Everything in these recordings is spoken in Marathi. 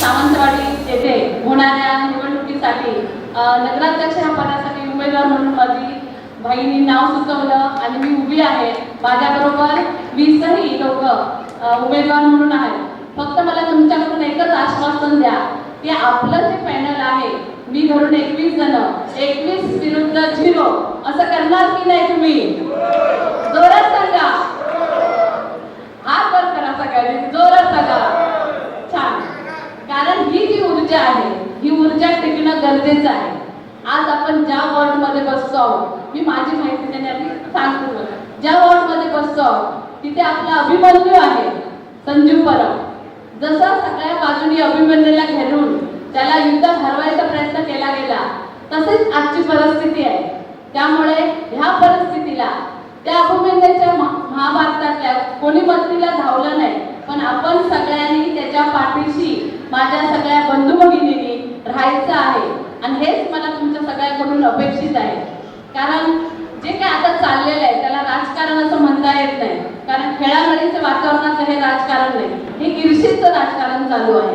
सावंतवाडी येथे होणाऱ्या निवडणुकीसाठी नगराध्यक्ष ह्या पदासाठी उमेदवार म्हणून माझी बाईंनी नाव सुचवलं आणि मी उभी आहे. माझ्याबरोबर वीसही लोक उमेदवार म्हणून आहेत. फक्त मला तुमच्याकडून एकच आश्वासन द्या की आपलं जे पॅनल आहे मी घरून एकवीस जण एकवीस विरुद्ध झिरो असं करणार की नाही तुम्ही? जोरात सांगा. हात वर करा सगळ्यांनी जोरात सांगा. ऊर्जा आहे. ही ऊर्जा टिकणं गरजेचं आहे. आज आपण ज्या वॉर्डमध्ये बसतो आहोत मी माझी माहिती देण्याआधी सांगतो ज्या वॉर्डमध्ये बसतो आहोत तिथे आपला अभिमन्यू आहे संजीव परब. जसा सगळ्या बाजूनी अभिमन्यूला घेरून त्याला युद्ध हरवायचा प्रयत्न केला गेला तसेच आजची परिस्थिती आहे. त्यामुळे ह्या परिस्थितीला त्या अभिमन्यूच्या महाभारतातल्या कोणी मंत्रीला धावलं नाही पण आपण सगळ्यांनी त्याच्या पाठीशी माझ्या सगळ्या बंधू भगिनींनी राहायचं आहे. आणि हेच मला तुमच्या सगळ्याकडून अपेक्षित आहे. कारण जे काय आता चाललेलं आहे त्याला राजकारण असं म्हणता येत नाही. कारण खेळामेळीचं वातावरणाचं हे राजकारण नाही. हे ईर्षेचं राजकारण चालू आहे.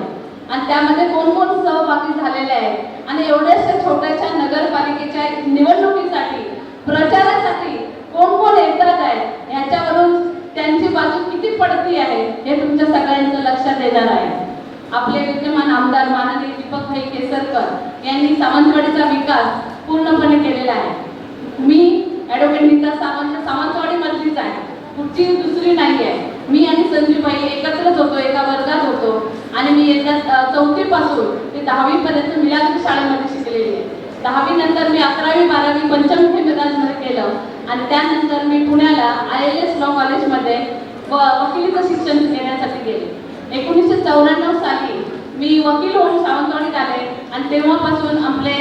आणि त्यामध्ये कोण कोण सहभागी झालेले आहे? आणि एवढ्याशा छोट्याशा नगरपालिकेच्या निवडणुकीसाठी प्रचारासाठी कोण कोण येतात आहे? ह्याच्यावरून त्यांची बाजू किती पडती आहे हे तुमच्या सगळ्यांचं लक्षात येणार आहे. आपले विद्यमान आमदार माननीय दीपक भाई केसरकर यांनी सावंतवाडीचा विकास पूर्णपणे केलेला आहे. मी ॲडव्होकेट नीता सावंत सावंतवाडी मधलीच आहे. कुठची दुसरी नाही आहे. मी आणि संजीवभाई एकत्रच होतो एका वर्गात होतो आणि मी येत्या चौथीपासून ते दहावी पर्यंत मिलाग्री शाळेमध्ये शिकलेली आहे. दहावी नंतर मी अकरावी बारावी पंचमुखी मिराजमध्ये केलं आणि त्यानंतर मी पुण्याला आय एल एस लॉ कॉलेजमध्ये व वकिलीचं शिक्षण घेण्यासाठी गेले. एकोणीसशे चौऱ्याण्णव साली मी वकील होऊन सावंतवाडीत आले आणि तेव्हापासून आपले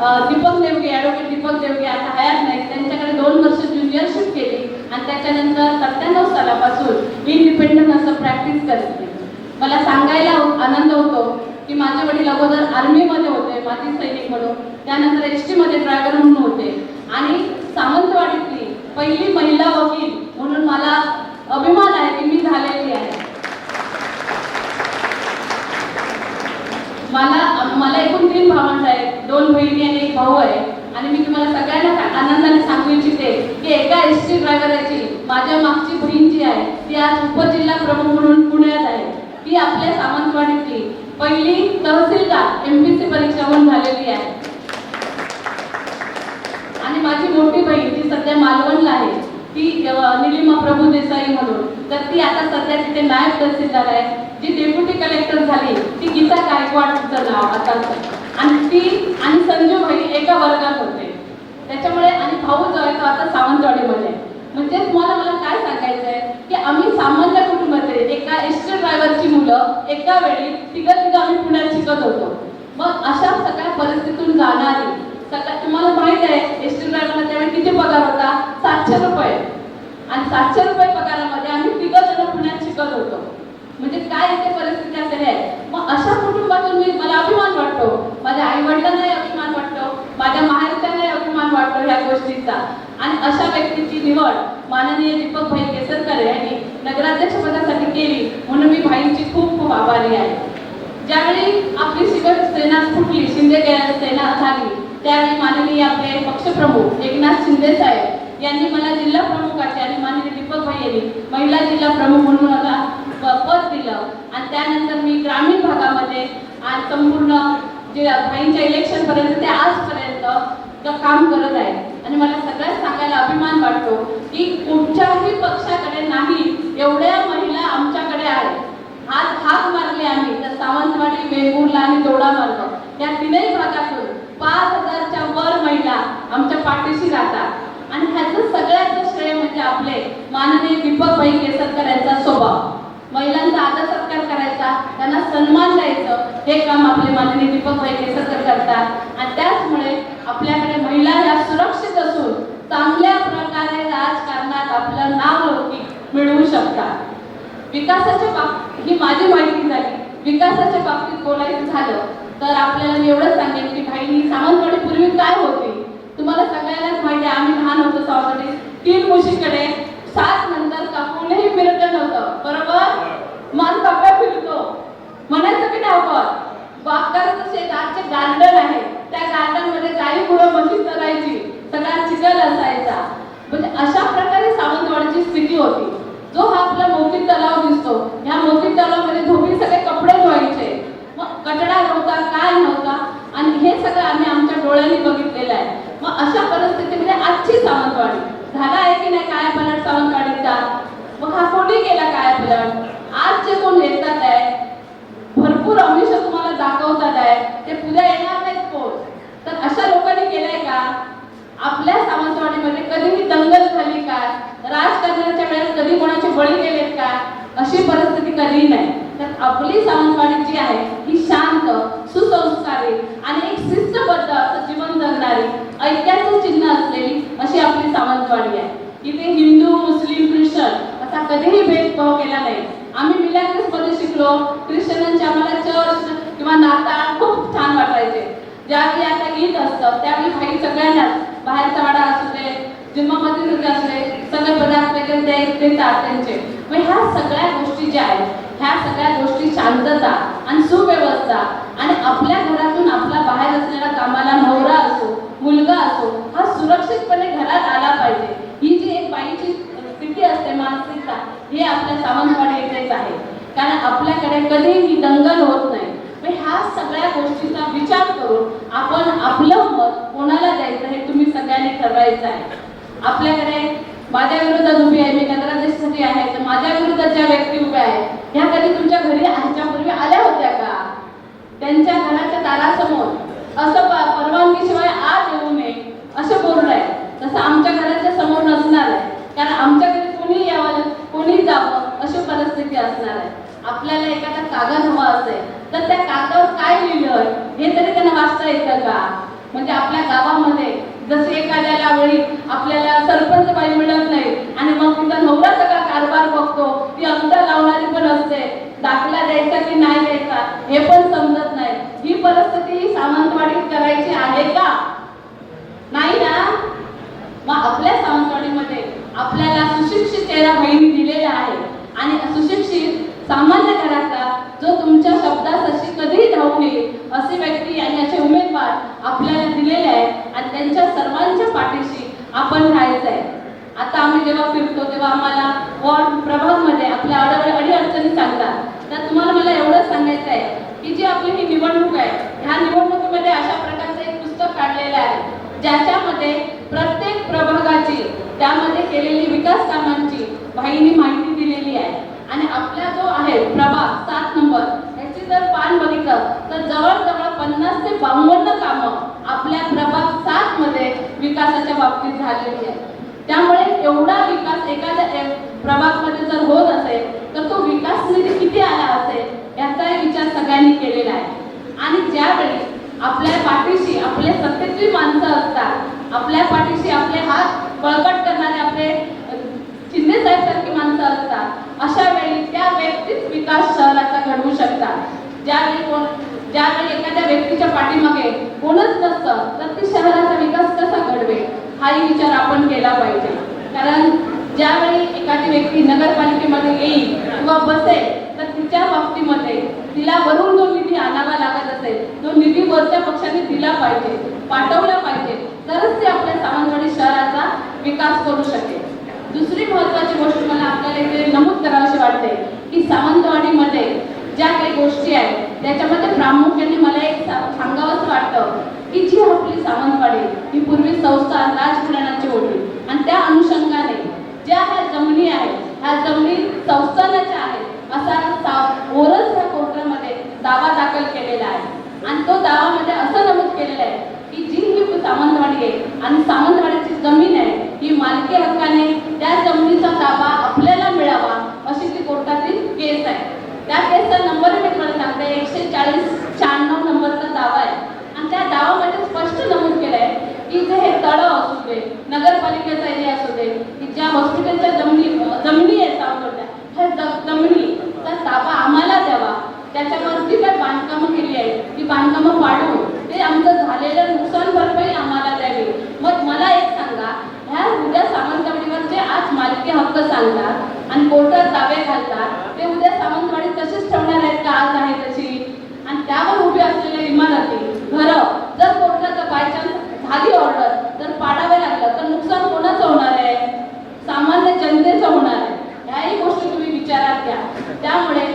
दीपक देवगे ॲडव्होकेट दीपक देवगे आता हयात नाही त्यांच्याकडे दोन वर्ष ज्युनियरशिप केली. आणि त्याच्यानंतर सत्त्याण्णव सालापासून इंडिपेंडंट असं प्रॅक्टिस करते. मला सांगायला आनंद होतो की माझे वडील अगोदर आर्मीमध्ये होते माजी सैनिक म्हणून. त्यानंतर एसमध्ये ड्रायव्हर म्हणून होते. आणि सावंतवाडीतली पहिली महिला वकील म्हणून मला अभिमान आहे की मी झालेली आहे. मला मला एकूण तीन भावंड आहेत दोन बहिणी आणि एक भाऊ आहे. आणि मी तुम्हाला सगळ्यांना आनंदाने सांगू इच्छिते की एका एस टी ड्रायव्हराची माझ्या मागची बहीण जी आहे ती आज उपजिल्हा प्रमुख म्हणून पुण्यात आहे. ती आपल्या सावंतवाडीतली पहिली तहसीलदार एम पी सी परीक्षा होऊन झालेली आहे. आणि माझी मोठी बहीण जी सध्या मालवणला आहे ती निलिमा प्रभू देसाई म्हणून. तर ती आता सध्या तिथे नायब तहसीलदार आहे जी डेप्युटी गायकवाडचं नाव आता आणि ती आणि संजू भाई एका वर्गात होते. त्याच्यामुळे आणि भाऊ जो आहे तो आता सावंतवाडीमध्ये म्हणजेच म्हणजे तुम्हाला मला काय सांगायचं आहे की आम्ही सामान्य कुटुंबातले एका एस टी ड्रायव्हरची मुलं एका वेळी तिघं तिघं आम्ही पुण्यात शिकत होतो. मग अशा सगळ्या परिस्थितीतून जाणारी सगळ्या तुम्हाला माहीत आहे एस टी ड्रायव्हरला त्यावेळी किती पगार होता? सातशे रुपये. आणि सातशे रुपये पगारामध्ये आम्ही तिघं जण पुण्यात शिकत होतो. म्हणजे काय इथे परिस्थिती असेल आहे मग अशा कुटुंबातून मी मला अभिमान वाटतो. माझ्या आई वडिलांनाही अभिमान वाटतो. माझ्या माहेरच्यांनाही अभिमान वाटतो ह्या गोष्टीचा. आणि अशा व्यक्तीची निवड माननीय दीपक भाई केसरकर यांनी नगराध्यक्ष पदासाठी केली. म्हणून मी भाईंची खूप खूप आभारी आहे. ज्यावेळी आपली शिवसेना फुटली शिंदे सेना झाली त्यावेळी माननीय आपले पक्षप्रमुख एकनाथ शिंदे साहेब यांनी मला जिल्हा प्रमुखाचे आणि माननीय दीपक भाई यांनी महिला जिल्हा प्रमुख म्हणून मला पद दिलं. आणि त्यानंतर मी ग्रामीण भागामध्ये आज संपूर्ण जे भाईंच्या इलेक्शन पर्यंत ते आजपर्यंत काम करत आहे. आणि मला सगळ्यात सांगायला अभिमान वाटतो की कुठच्याही पक्षाकडे नाही एवढ्या महिला आमच्याकडे आहेत. आज हाक मारले आम्ही तर सावंतवाडी वेंगुर्ला आणि दोडा मार्ग या तीनही भागातून पाच हजारच्या वर महिला आमच्या पाठीशी राहतात. आणि ह्याचं सगळ्याचं श्रेय म्हणजे आपले माननीय दीपक भाई केसरकर यांचा स्वभाव. महिलांचा आदर सत्कार करायचा त्यांना सन्मान द्यायचं हे काम आपले माननीय दीपक भाई केसरकर करतात. आणि त्याचमुळे आपल्याकडे महिला ह्या सुरक्षित असून चांगल्या प्रकारे राजकारणात आपलं नाव लौकिक मिळवू शकतात. विकासाच्या बाबतीत ही माझी माहिती झाली. विकासाच्या बाबतीत बोलायचं झालं तर आपल्याला मी एवढंच सांगेन की भाईनी सावंतवाडी पूर्वी काय होती? तुम्हाला सगळ्यांनाच माहिती आहे आम्ही लहान होतो सावंतवाडी तीन मुशीकडे सात नंतर का कोणीही फिरत नव्हतं बरोबर? मान कप्प्या फिरतो. म्हणायचं की नाही आपण? गार्डन आहे. त्या गार्डनमध्ये गाई गुरं करायची चरायची सगळा चिखल असायचा. म्हणजे अशा प्रकारे सावंतवाडीची स्थिती होती. जो हा आपला मोती तलाव दिसतो. ह्या मोती तलावामध्ये धोबी सगळे कपडे धुवायचे. मग कचडा नव्हता काय नव्हता? आणि हे सगळं आम्ही आमच्या डोळ्यांनी बघितलं. अशा परिस्थितीमध्ये आजची सावंतवाडी. झाला आहे की नाही? काय पलट सावंतवाडीचा? मग हा कोणी केला काय पलट आज जे कोण नेतात आहे भरपूर अमिष तुम्हाला दाखवतात आहे. ते पुढे येणार नाहीत कोण? तर अशा लोकांनी केलंय का? आपल्या सावंतवाडीमध्ये कधीही दंगल झाली का? राजकारणाच्या वेळेस कधी कोणाचे बळी गेलेत का? अशी परिस्थिती कधीही नाही. तर आपली सावंतवाडी जी आहे ही शांत सुसंस्कारी आणि एक शिस्तबद्ध असं जीवन जगणारी ऐक्याचं चिन्ह असलेली अशी आपली सावंतवाडी आहे. इथे हिंदू मुस्लिम ख्रिश्चन असा कधीही भेदभाव केला नाही. आम्ही मिलाग्रेस मध्ये शिकलो ख्रिश्चनांचे आम्हाला चर्च किंवा नाताळ खूप छान वाटायचे. ज्यावेळी आता गीत असतं त्यावेळी काही सगळ्यांनाच बाहेरचा वाडा असू दे जिम्मामध्ये असू दे सगळे पदार्थ वगैरे देतात त्यांचे. मग ह्या सगळ्या गोष्टी ज्या आहेत ह्या सगळ्या गोष्टी शांतता आणि सुव्यवस्था आणि आपल्या घरातून आपला बाहेर असलेला कामाला नवरा असो मुलगा असो हा सुरक्षितपणे घरात आला पाहिजे. ही जी एक बाईची स्थिती असते मानसिकता हे आपल्या सावंतवाडी येथेच आहे. कारण आपल्याकडे कधीही दंगल होत नाही. ह्या सगळ्या गोष्टीचा विचार करून आपण आपलं मत कोणाला द्यायचं हे तुम्ही सगळ्यांनी ठरवायचं आहे. आपल्याकडे माझ्या विरोधात उभी आहे मी नगराध्यक्षासाठी आहे तर माझ्या विरोधात ज्या व्यक्ती उभ्या आहेत ह्या घरी ह्याच्यापूर्वी आल्या होत्या का? त्यांच्या घराच्या दारासमोर. असं परवानगीशिवाय आत येऊ नये असं बोलणं आहे. तसं आमच्या घराच्या समोर नसणार आहे. कारण आमच्या घरी कोणी यावं कोणी जावं अशी परिस्थिती असणार आहे. आपल्याला एखादा कागद हवा असेल तर त्या कागदावर काय लिहिलं हे तरी त्यांना वाचता येतं का? म्हणजे आपल्या गावामध्ये जसे एखाद्याला वेळी आपल्याला सरपंच बाई मिळत नाही आणि मग तिथं नवरा सगळा कारभार बघतो ती अंतर लावणारी पण असते दाखला द्यायचा की नाही द्यायचा हे पण समजत नाही. ही परिस्थिती ही सावंतवाडीत करायची आहे का? नाही ना? मग आपल्या सावंतवाडीमध्ये आपल्याला सुशिक्षित तेरा बहिणी दिलेल्या आहे आणि सुशिक्षित सामान्य घरातला जो तुमच्या शब्दास अशी कधीही धावून येईल असे व्यक्ती आणि असे उमेदवार आपल्याला दिलेले आहेत. आणि त्यांच्या सर्वांच्या पाठीशी आपण राहायचं आहे. आता आम्ही जेव्हा फिरतो तेव्हा आम्हाला वॉर्ड प्रभागमध्ये आपल्या अडवड अडी अडचणी सांगतात. तर तुम्हाला मला एवढं सांगायचं आहे की जी आपली ही निवडणूक आहे ह्या निवडणुकीमध्ये अशा प्रकारचं एक पुस्तक काढलेलं आहे ज्याच्यामध्ये प्रत्येक प्रभागाची त्यामध्ये केलेली विकास कामांची भाईंनी माहिती दिलेली आहे. आणि आपला जो आहे प्रभाग सात नंबर याची जर पान बघितलं तर जवळजवळ पन्नास ते बावन्न कामं आपल्या प्रभाग सात मध्ये विकासाच्या बाबतीत झालेली आहे त्यामुळे एवढा विकास एखाद्या प्रभागमध्ये जर होत असेल तर तो विकास निधी किती आला असेल याचाही विचार सगळ्यांनी केलेला आहे. आणि ज्यावेळी आपल्या पाठीशी आपले सत्तेतली माणसं असतात आपल्या पाठीशी आपले हात बळकट करणारे आपले चिन्हे शिंदे साहेब सारखी माणसं असतात अशा वेळी त्या व्यक्तीच विकास शहराचा घडवू शकतात. ज्यावेळी कोण ज्यावेळी एखाद्या व्यक्तीच्या पाठीमागे कोणच नसतं तर ती शहराचा विकास कसा घडवेल? हाही विचार आपण केला पाहिजे. कारण ज्यावेळी एखादी व्यक्ती नगरपालिकेमध्ये येईल किंवा बसेल तर तिच्या बाबतीमध्ये तिला वरून जो निधी आणावा लागत असेल तो निधी वरच्या पक्षाने दिला पाहिजे पाठवला पाहिजे तरच ते आपल्या सावंतवाडी शहराचा विकास करू शकेल. दुसरी महत्वाची गोष्ट मला आपल्याला इथे नमूद करावीशी वाटते की सावंतवाडीमध्ये ज्या काही गोष्टी आहेत त्याच्यामध्ये प्रामुख्याने मला एक सा- सांगावंसं वाटतं की जी आपली सावंतवाडी ही पूर्वी संस्था राजघराण्याची होती. आणि त्या अनुषंगाने ज्या ह्या जमिनी आहेत ह्या जमिनी संस्थानाच्या आहेत असा ओरस ह्या कोर्टामध्ये दावा दाखल केलेला आहे. आणि तो दावामध्ये असं नमूद केलेलं आहे की जी ही सावंतवाडी आहे आणि सावंतवाडीची जमीन आहे ही मालकी हक्काने त्या जमिनीचा दावा आपल्याला मिळावा अशी ती कोर्टातील केस आहे. त्या केसचा नंबर मी तुम्हाला सांगते एकशे चाळीस शहाण्णव नंबरचा दावा आहे. आणि त्या दावामध्ये स्पष्ट नमूद केलं आहे की जे हे तळं असू दे नगरपालिकेचा एरिया असू दे की ज्या हॉस्पिटलच्या जमिनी जमिनी आहेत सावकडल्या ह्या जमिनीचा ताबा आम्हाला द्यावा. त्याच्यावर जी काही बांधकामं केली आहेत. ती बांधकामं पाडून ते आमचं झालेलं नुकसान भरपाई आम्हाला द्यावी. मग मला एक सांगा ह्या उद्या सावंतवाडीवर जे आज मालकी हक्क सांगतात आणि कोर्टात दावे घालतात ते उद्या सावंतवाडी तशीच ठेवणार आहेत का? आज आहे तशी. आणि त्यावर उभी असलेल्या इमारत झाली ऑर्डर जर पाडावे लागलं. तर नुकसान कोणाचं होणार आहे? सामान्य जनतेचं होणार आहे. ह्याही गोष्टी तुम्ही विचारात घ्या. त्यामुळे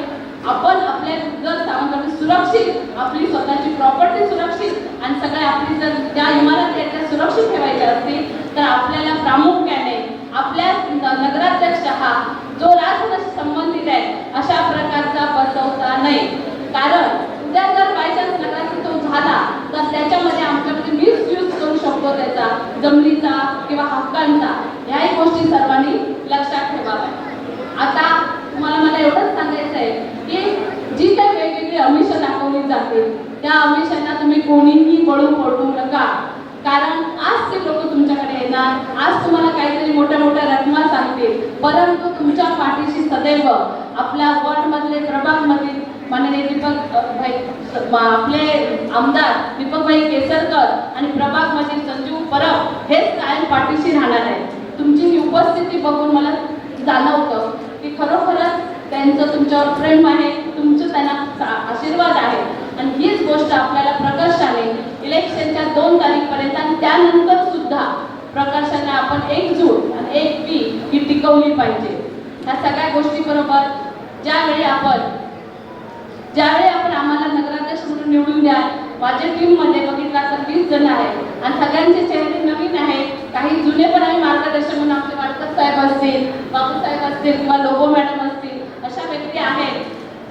आपण आपल्या जर सामान सुरक्षित आपली स्वतःची प्रॉपर्टी सुरक्षित आणि सगळ्या आपली जर त्या इमारती सुरक्षित ठेवायच्या असतील तर आपल्याला प्रामुख्याने आपल्या नगराध्यक्ष हा जो राजकारणाशी संबंधित आता तुम्हाला मला एवढंच सांगायचं आहे की जी काही वेगवेगळी आमिषं दाखवली जाते त्या अमिषांना तुम्ही कोणीही पळून पडू नका. कारण आज ते लोक तुमच्याकडे येणार आज तुम्हाला काहीतरी मोठ्या मोठ्या रकमा सांगतील. परंतु तुमच्या पाठीशी सदैव आपल्या वॉर्ड मधले प्रभाग मधील माननीय दीपक भाई आपले आमदार दीपकभाई केसरकर आणि प्रभाग मधील संजीव परब हेच कायम पाठीशी राहणार आहे तुमची ही उपस्थिती बघून मला जाणवतं. की खरोखरच त्यांचं तुमच्यावर प्रेम आहे तुमचं त्यांना आशीर्वाद आहे. आणि हीच गोष्ट आपल्याला प्रकर्षाने इलेक्शनच्या दोन तारीखपर्यंत आणि त्यानंतर सुद्धा प्रकर्षाने आपण एकजूट आणि एक पी ही टिकवली पाहिजे. ह्या सगळ्या गोष्टी बरोबर ज्यावेळी आपण ज्यावेळी आपण आम्हाला नगराध्यक्ष म्हणून निवडून द्याल माझ्या टीममध्ये बघितला तर वीस जण आहेत आणि सगळ्यांचे चेहरे नवीन आहेत. काही जुने पण आहे मार्गदर्शन म्हणून आमचे वाडकर साहेब असतील बाबू साहेब असतील किंवा लोबो मॅडम असतील अशा व्यक्ती आहेत.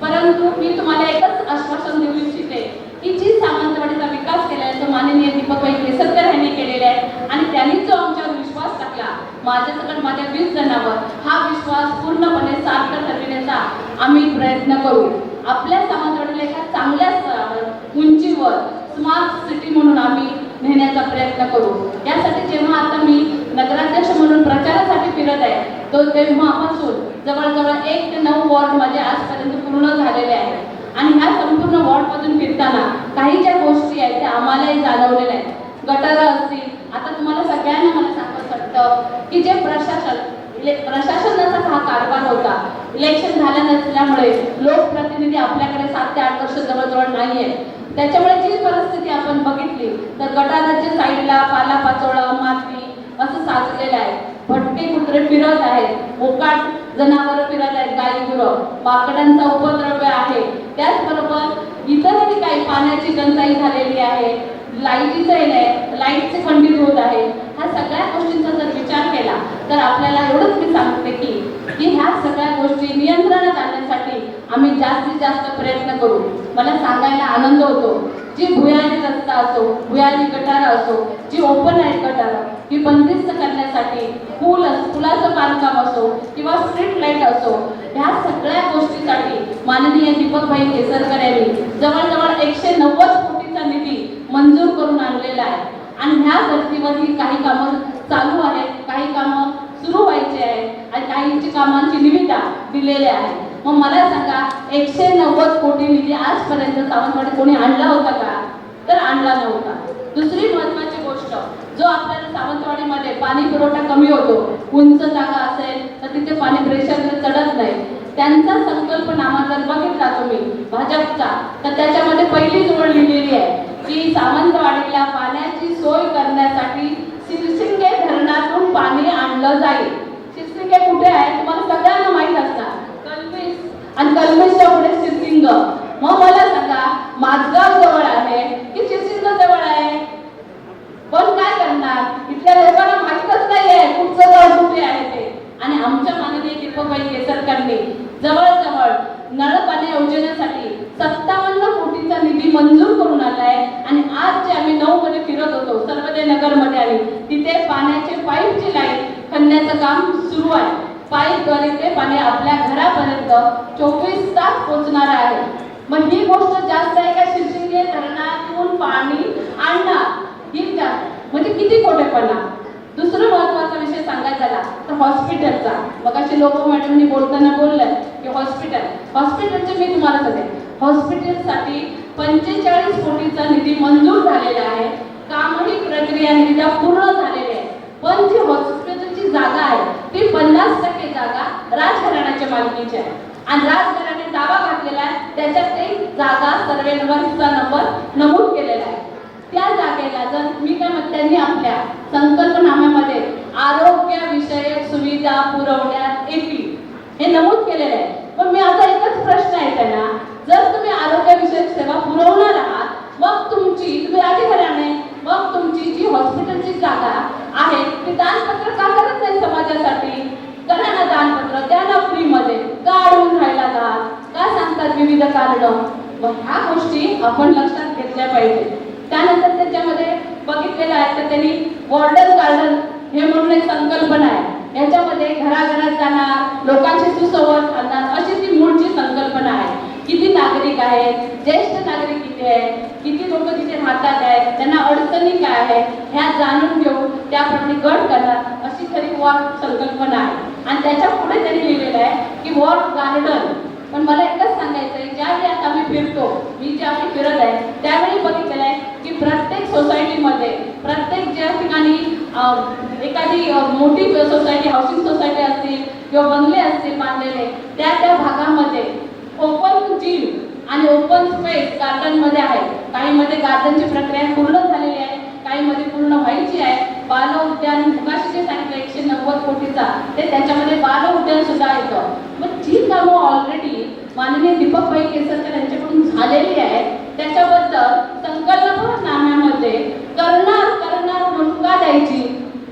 परंतु मी तुम्हाला एकच आश्वासन देऊ इच्छिते की जी सावंतवाडीचा विकास केला आहे तो माननीय दीपकभाई केसरकर यांनी केलेला आहे आणि त्यांनी जो आमच्यावर विश्वास टाकला माझ्यासकट माझ्या वीस जणांवर हा विश्वास पूर्णपणे सार्थ ठरविण्याचा आम्ही प्रयत्न करू. आपल्या सावंतवाडीला एका चांगल्या स्तरावर उंचीवर स्मार्ट सिटी म्हणून घेण्याचा प्रयत्न करू. यासाठी जेव्हा आता मी नगराध्यक्ष म्हणून प्रचारासाठी फिरत आहे तो तेव्हापासून जवळजवळ एक ते नऊ वॉर्ड माझे आजपर्यंत पूर्ण झालेले आहे आणि ह्या संपूर्ण वॉर्डमधून फिरताना काही ज्या गोष्टी आहेत त्या आम्हालाही जाणवलेल्या आहेत. गटर असतील आता तुम्हाला सगळ्यांना मला सांगत वाटतं की जे प्रशासन प्रशासनाचा हा कारभार होता इलेक्शन झाल्या नसल्यामुळे लोकप्रतिनिधी आपल्याकडे सात ते आठ वर्ष जवळजवळ नाही आहे त्याच्यामुळे जी परिस्थिती आपण बघितली तर गटाराच्या साईडला पालापाचोळा माती असं साचलेलं आहे. भटके कुत्रे फिरत आहेत. मोकाट जनावर फिरत आहेत गाई गुरं माकडांचा उपद्रव्य आहे. त्याचबरोबर इतरही काही पाण्याची टंचाई झालेली आहे. लाईटीचं येणं नाही लाईटचे खंडित होत आहे. ह्या सगळ्या गोष्टींचा जर विचार केला तर आपल्याला एवढंच मी सांगते की की ह्या सगळ्या गोष्टी नियंत्रणात आणण्यासाठी आम्ही जास्तीत जास्त प्रयत्न करू. मला सांगायला आनंद होतो. जी भुयारी रस्ता असो भुयारी गटार असो जी ओपन आहे गटार ही बंदिस्त करण्यासाठी पूल पुलाचं बांधकाम असो किंवा स्ट्रीट लाइट असो ह्या सगळ्या गोष्टीसाठी माननीय दीपकभाई केसरकर यांनी जवळजवळ एकशे नव्वद कोटीचा निधी मंजूर करून आणलेला आहे. आणि ह्या धर्तीवर काही कामं चालू आहेत काही कामं सुरू व्हायची आहेत आणि काहींची कामांची निविदा दिलेल्या आहेत. मग मला सांगा एकशे नव्वद कोटी निधी आजपर्यंत सावंतवाडी कोणी आणला होता का? तर आणला नव्हता. दुसरी महत्वाची गोष्ट जो आपल्याला सावंतवाडीमध्ये पाणी पुरवठा कमी होतो उंच जागा असेल तर तिथे पाणी प्रेशर चढत नाही. त्यांचा संकल्पनामा जर बघितला तुम्ही भाजपचा तर त्याच्यामध्ये पहिली जोड लिहिलेली आहे. की सावंतवाडीला पाण्याची सोय करण्यासाठी सिरसिंगे धरणातून पाणी आणलं जाईल. सिरसिंगे कुठे आहे? तुम्हाला सगळ्यांना माहीत असणार. कलमेश. आणि कलमेशच्या पुढे सिरसिंग. मग मला सांगा माझगाव जवळ आहे की सिरसिंग जवळ आहे? पण काय करणार? इथल्या लोकांना माहीतच नाहीये कुठचं गाव कुठे आहे ते. आणि आमच्या माननीय दीपकबाई केसरकरने जवळ नळ पाणी योजनेसाठी सत्तावन्न कोटीचा निधी मंजूर करून आलाय आणि आज जे आम्ही नऊ मध्ये फिरत होतो सर्वदे नगरमध्ये आले तिथे पाण्याचे पाईपची लाईन खणण्याचं काम सुरू आहे. पाईपद्वारे ते पाणी आपल्या घरापर्यंत चोवीस तास पोहोचणार आहे. मग ही गोष्ट जास्त आहे का शिरशिंगे धरणातून पाणी आणणार? ही जास्त. म्हणजे किती खोटेपणा दुसरा महत्त्वाचा विषय सांगायचा झाला तर हॉस्पिटलचा मग असे लोक मॅडमनी बोलताना बोललं की हॉस्पिटल हॉस्पिटलचे मी तुम्हाला सांगते. हॉस्पिटलसाठी पंचेचाळीस कोटीचा निधी मंजूर झालेला आहे. कामही प्रक्रिया निविदा पूर्ण झालेली आहे. पण जी हॉस्पिटलची जागा आहे ती पन्नास टक्के जागा राजघराण्याच्या मालकीची आहे. आणि राजघराने दावा घातलेला आहे त्याच्यात ते जागा सर्वे नंबरचा नंबर नमूद केलेला आहे. त्या जागेला जर मी काय म्हणते त्यांनी आपल्या संकल्पनाम्यामध्ये आरोग्यविषयक सुविधा पुरवण्यात येतील. हे नमूद केलेले आहे. पण मी आता एकच प्रश्न आहे त्यांना. जर तुम्ही आरोग्यविषयक सेवा पुरवणार आहात मग तुमची तुम्ही राजघराणे मग तुमची जी हॉस्पिटलची जागा आहे ती दानपत्र का करत नाही समाजासाठी? करा दानपत्र त्यांना फ्रीमध्ये का अडवून राहिला का? का सांगतात विविध कारण? मग ह्या गोष्टी आपण लक्षात घेतल्या पाहिजे. त्यानंतर त्याच्यामध्ये बघितलेलं आहे तर त्यांनी वॉर्डन गार्डन हे म्हणून एक संकल्पना आहे. याच्यामध्ये घराघरात जाणार लोकांशी सुसंवाद साधणार अशी ती मूळची संकल्पना आहे. किती नागरिक आहेत ज्येष्ठ नागरिक किती आहेत किती लोक तिथे राहतात आहेत त्यांना अडचणी काय आहेत ह्या जाणून घेऊन त्याप्रमाणे गट करणार अशी खरी वॉर्ड संकल्पना आहे. आणि त्याच्या पुढे त्यांनी लिहिलेलं आहे की वॉर्ड गार्डन पण मला एकच सांगायचं आहे ज्यावेळी आता आम्ही फिरतो मी ज्यावेळी फिरत आहे त्यावेळी बघितलेलं आहे की प्रत्येक सोसायटीमध्ये प्रत्येक ज्या ठिकाणी एखादी मोठी सोसायटी हाऊसिंग सोसायटी असतील किंवा बंगले असतील बांधलेले त्या त्या भागामध्ये ओपन जिम आणि ओपन स्पेस गार्डनमध्ये आहे. काहीमध्ये गार्डनची प्रक्रिया पूर्ण झालेली आहे काहीमध्ये पूर्ण व्हायची आहे. बाल उद्यान मुगाशी सांगितलं एकशे नव्वद कोटीचा ते त्याच्यामध्ये बाल उद्यान सुद्धा येतं. मग जी कामं ऑलरेडी माननीय दीपकभाई केसरकर यांच्याकडून झालेली आहेत त्याच्याबद्दल संकल्पनाम्यामध्ये करणार करणार म्हणून का द्यायची?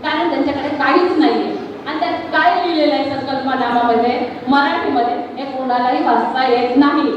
कारण त्यांच्याकडे काहीच नाहीये. आणि त्यात काय लिहिलेलं आहे संकल्पनामामध्ये मराठीमध्ये हे कोणालाही वाचता येत नाही.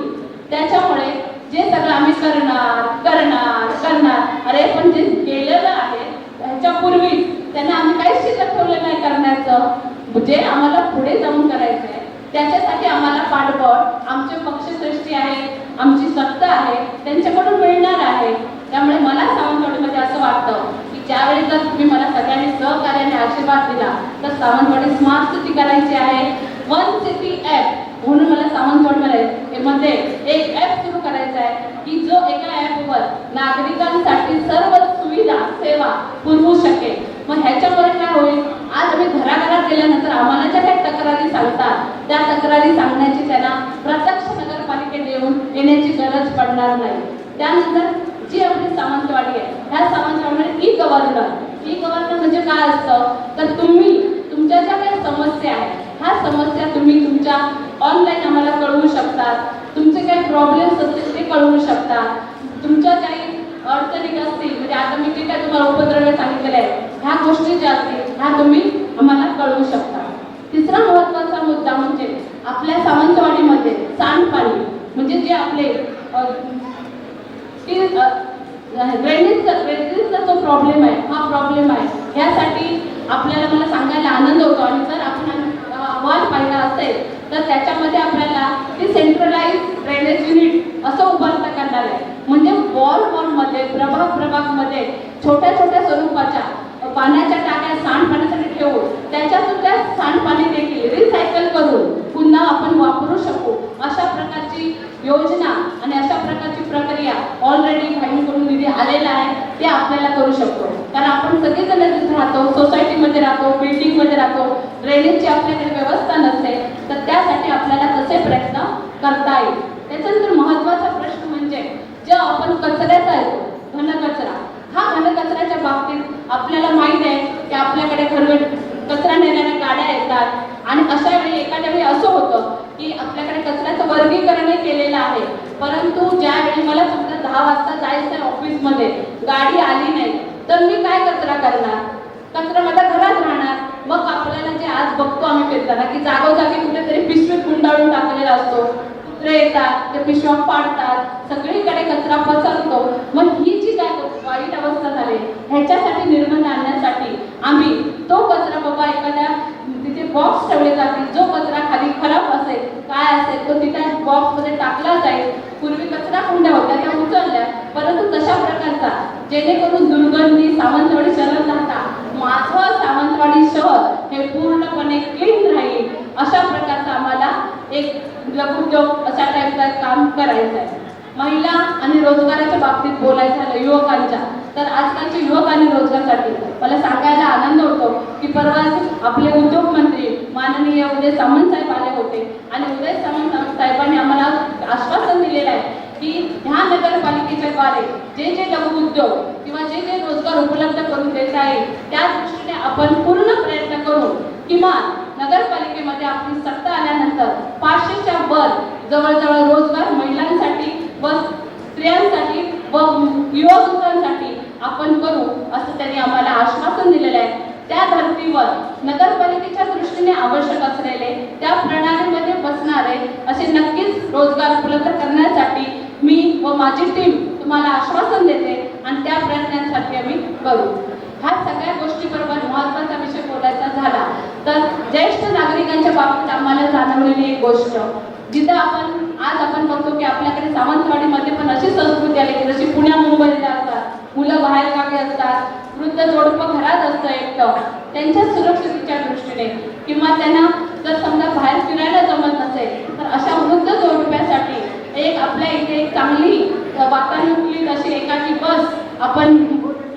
त्याच्यामुळे जे सगळं आम्ही करणार करणार करणार अरे पण जे केलेलं आहे त्याच्यापूर्वी त्यांना आम्ही काहीच शिल्लक ठेवलं नाही करण्याचं. जे आम्हाला पुढे जाऊन करायचं त्याच्यासाठी आम्हाला पाठबळ आमचे पक्षश्रेष्ठी आहेत आमची सत्ता आहे त्यांच्याकडून मिळणार आहे. त्यामुळे मला सावंतवाडीमध्ये असं वाटतं की ज्यावेळी जर तुम्ही मला सगळ्यांनी सहकार्याने आशीर्वाद दिला तर सावंतवाडी स्मार्ट सिटी करायची आहे. वन सिटी ॲप म्हणून मला सावंतवाडीमध्ये मध्ये एक ॲप सुरू करायचा आहे की जो एका ॲपवर नागरिकांसाठी सर्व सुविधा सेवा पुरवू शकेल. मग ह्याच्यामुळे काय होईल? आज आम्ही घराघरात गेल्यानंतर आम्हाला ज्या काही तक्रारी सांगतात त्या तक्रारी सांगण्याची त्यांना प्रत्यक्ष नगरपालिकेत येऊन येण्याची गरज पडणार नाही. त्यानंतर जी आपली सावंतवाडी आहे ह्या सावंतवाडीमध्ये ई गव्हर्नर ई गव्हर्नर म्हणजे काय असतं? तर तुम्ही तुमच्या ज्या काही समस्या आहेत ह्या समस्या तुम्ही तुमच्या ऑनलाईन आम्हाला कळवू शकतात. तुमचे काही प्रॉब्लेम्स असतील ते कळवू शकतात. तुमच्या काही अडचणी असतील म्हणजे आता मी जे काय तुम्हाला उपद्रव्य सांगितलेले आहेत ह्या गोष्टी ज्या असतील ह्या तुम्ही आम्हाला कळवू शकता. तिसरा महत्त्वाचा मुद्दा म्हणजे आपल्या सावंतवाडीमध्ये सांडपाणी म्हणजे जे आपले ड्रेनेजचा ड्रेनेजचा जो प्रॉब्लेम आहे हा प्रॉब्लेम आहे ह्यासाठी आपल्याला मला सांगायला आनंद होतो आणि जर आपण अहवाल पाहिला असेल तर त्याच्यामध्ये आपल्याला ते सेंट्रलाइज ड्रेनेज युनिट असं उभारता करणार आहे. म्हणजे वॉल वॉलमध्ये प्रभाग प्रभागमध्ये छोट्या छोट्या स्वरूपाच्या पाण्याच्या टाक्या सांडपाण्यासाठी ठेवून त्याच्यातून त्या सांडपाणी देखील रिसायकल करून पुन्हा आपण वापरू शकू. अशा प्रकारची योजना आणि अशा प्रकारची प्रक्रिया ऑलरेडी फाईलकडून निधी आलेला आहे ते आपल्याला करू शकतो. कारण आपण सगळेजण राहतो सोसायटीमध्ये राहतो बिल्डिंगमध्ये राहतो ड्रेनेजची आपल्याकडे व्यवस्था नसते तर त्यासाठी आपल्याला तसे प्रयत्न करता येईल? त्याच्यानंतर महत्त्वाचा प्रश्न म्हणजे जे आपण कचऱ्याचा येतो घनकचरा हा घनकचऱ्याच्या बाबतीत आपल्याला माहीत आहे की आपल्याकडे घरवेळ कचरा नेणाऱ्या गाड्या येतात आणि अशा वेळी एखाद्या वेळी असं होतं की आपल्याकडे कचऱ्याचं वर्गीकरणही केलेलं आहे परंतु ज्यावेळी मला समजा दहा वाजता जायचं ऑफिसमध्ये गाडी आली नाही तर मी काय कचरा करणार? कचरा माझ्या घरात राहणार. मग आपल्याला जे आज बघतो आम्ही फिरताना की जागोजागी कुठेतरी पिशवीत गुंडाळून टाकलेला असतो. कुत्रे येतात ते पिशव्या पाडतात सगळीकडे कचरा पसरतो. मग ही जी काय वाईट अवस्था झाली ह्याच्यासाठी निर्बंध आणण्यासाठी आम्ही तो कचरा बाबा एखाद्या तिथे बॉक्स ठेवले जातील. जो कचरा खाली खराब असेल काय असेल तो तिथे बॉक्समध्ये टाकला जाईल. पूर्वी कचरा कुंड्या होत्या त्या उचलल्या. परंतु तशा प्रकारचा जेणेकरून दुर्गंधी सावंतवाडी शहरात राहता माझं सावंतवाडी शहर हे पूर्णपणे क्लीन राहील. अशा प्रकारचा आम्हाला एक लघुद्योग अशा टाईपचं काम करायचं आहे महिला आणि रोजगाराच्या बाबतीत बोलायचं झालं युवकांच्या. तर आजकालचे युवक आणि रोजगारसाठी मला सांगायला आनंद होतो की परवाच आपले उद्योग मंत्री माननीय उदय सामंत साहेब आले होते. आणि उदय सामंत साहेबांनी आम्हाला आश्वासन दिलेलं आहे की ह्या नगरपालिकेच्या द्वारे जे जे लघु उद्योग किंवा जे जे रोजगार उपलब्ध करून द्यायचे आहे त्या दृष्टीने आपण पूर्ण प्रयत्न करून किमान नगरपालिकेमध्ये आपली सत्ता आल्यानंतर पाचशेच्या वर जवळजवळ रोजगार महिलांसाठी व स्त्रियांसाठी व युवकांसाठी आपण करू असं त्यांनी आम्हाला आश्वासन दिलेलं आहे. त्या धर्तीवर नगरपालिकेच्या दृष्टीने आवश्यक असलेले त्या प्रणालीमध्ये बसणारे असे नक्कीच रोजगार उपलब्ध करण्यासाठी मी व माझी टीम तुम्हाला आश्वासन देते आणि त्या प्रयत्नांसाठी आम्ही करू. ह्या सगळ्या गोष्टीबरोबर महत्त्वाचा विषय बोलायचा झाला. तर ज्येष्ठ नागरिकांच्या बाबतीत आम्हाला जाणवलेली एक गोष्ट जिथं आपण आज आपण बघतो की आपल्याकडे सावंतवाडीमध्ये पण अशी संस्कृती आली की जशी पुण्या मुंबईला असतात मुलं बाहेरगावी असतात वृद्ध जोडपं घरात असतं एकटं. त्यांच्या सुरक्षितेच्या दृष्टीने. किंवा त्यांना जर समजा बाहेर फिरायला जमत नसेल तर अशा वृद्ध जोडप्यासाठी एक आपल्या इथे एक चांगली वातानुकूलित अशी एकाची बस आपण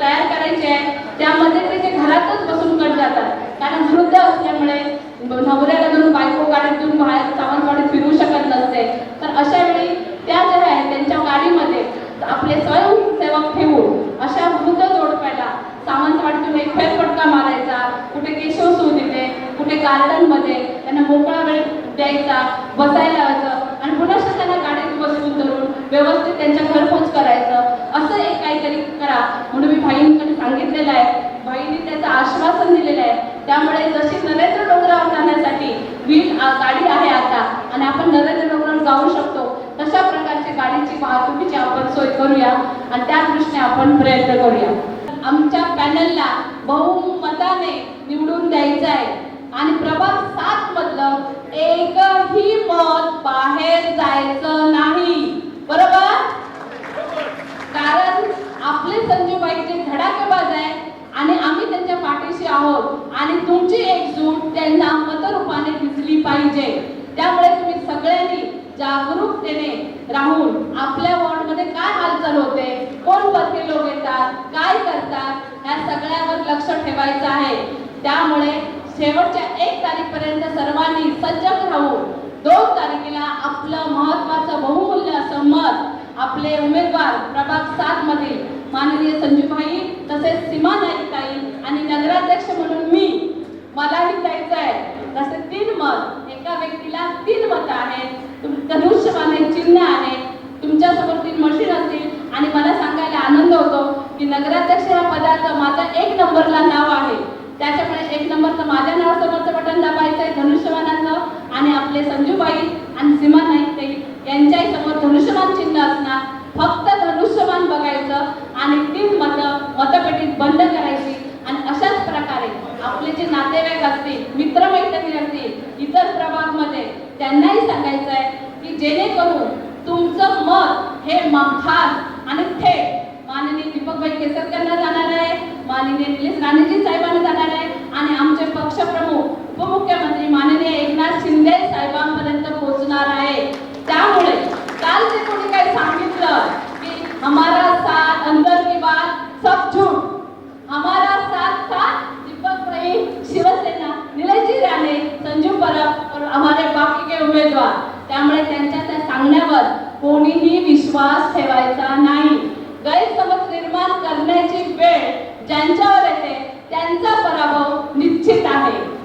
तयार करायची आहे. त्यामध्ये ते जे घरातच बसून कट जातात. कारण वृद्ध असल्यामुळे नवऱ्याला धरून बायको गाडीतून बाहेर सावंतवाडीत फिरू शकत नसते तर अशा वेळी त्या ज्या आहेत त्यांच्या गाडीमध्ये आपले स्वयंसेवक ठेवून अशा वृद्ध जोडप्याला सावंतवाडीतून एक फेरफटका मारायचा कुठे केशव सूद येते कुठे गार्डनमध्ये त्यांना मोकळा वेळ द्यायचा बसायला लावायचं आणि पुन्हा त्यांना गाडीत बसवून धरून व्यवस्थित त्यांच्या घरपोच करायचं असं एक काहीतरी करा म्हणून मी भाईंकडे सांगितलेलं आहे भाईंनी त्याचं आश्वासन दिलेलं आहे त्यामुळे जशी नरेंद्र डोंगरावर जाण्यासाठी वीज आ- गाडी आहे आता आणि आपण नरेंद्र डोंगरावर जाऊ शकतो. तशा प्रकारची गाडीची वाहतुकीची आपण सोय करूया आणि त्या दृष्टीने आपण प्रयत्न करूया. आमच्या पॅनलला बहुमताने निवडून द्यायचं आहे आणि प्रभाग सात मधलं एकही मत बाहेर जायचं नाही. बरोबर? कारण आपले संजूबाई जे धडाकेबाज आहे. आणि आम्ही त्यांच्या पाठीशी आहोत. आणि तुमची एकजूट त्यांना मतरूपाने दिसली पाहिजे. त्यामुळे तुम्ही सगळ्यांनी जागरूकतेने राहून आपल्या वॉर्डमध्ये काय हालचाल होते कोण परके लोक येतात काय करतात ह्या सगळ्यावर लक्ष ठेवायचं आहे. त्यामुळे शेवटच्या एक तारीखपर्यंत सर्वांनी सज्जग राहून दोन तारखेला आपलं महत्वाचं बहुमूल्य असं मत आपले उमेदवार प्रभाग सात मधील माननीय संजूभाई तसेच सीमा नाईक ताई आणि नगराध्यक्ष म्हणून मी मलाही द्यायचं आहे. तसे तीन मत एका व्यक्तीला तीन मत आहेत. तुम- धनुष्यबाण हे चिन्ह आहे. तुमच्यासमोर तीन मशीन असतील आणि मला सांगायला आनंद होतो की नगराध्यक्ष या पदाचं माझं एक नंबरला नाव आहे. त्याच्यामुळे एक नंबरचं माझ्या नावासमोरचं बटन दाबायचं आहे धनुष्यबाणाचं आणि आपले संजूबाई आणि सीमा नाईक यांच्याही समोर धनुष्यबाण चिन्ह असणार. फक्त धनुष्यबाण बघायचं आणि ती मतं मतपेटीत बंद करायची आणि अशाच प्रकारे आपले जे नातेवाईक असतील मित्रमैत्रिणी असतील इतर प्रभागमध्ये त्यांनाही सांगायचं आहे की जेणेकरून तुमचं मत हे खास आणि थेट माननीय दीपकभाई केसरकरना जाणार आहे माननीय निलेश राणेजी साहेबांना जाणार आहे आणि आमचे पक्षप्रमुख उपमुख्यमंत्री माननीय एकनाथ शिंदे साहेबांपर्यंत पोहोचणार आहे. त्यामुळे काल जे कोणी काही सांगितलं हमारा साथ अंदर की बात सब झूठ। हमारा साथ था दीपक भाई शिवसेना निलेशजी राणे संजू परब और हमारे बाकी के उमेदवार त्यामुळे त्यांच्या त्या सांगण्यावर कोणीही विश्वास ठेवायचा नाही. गैरसमज निर्माण करण्याची वेळ ज्यांच्यावर येते त्यांचा पराभव निश्चित आहे.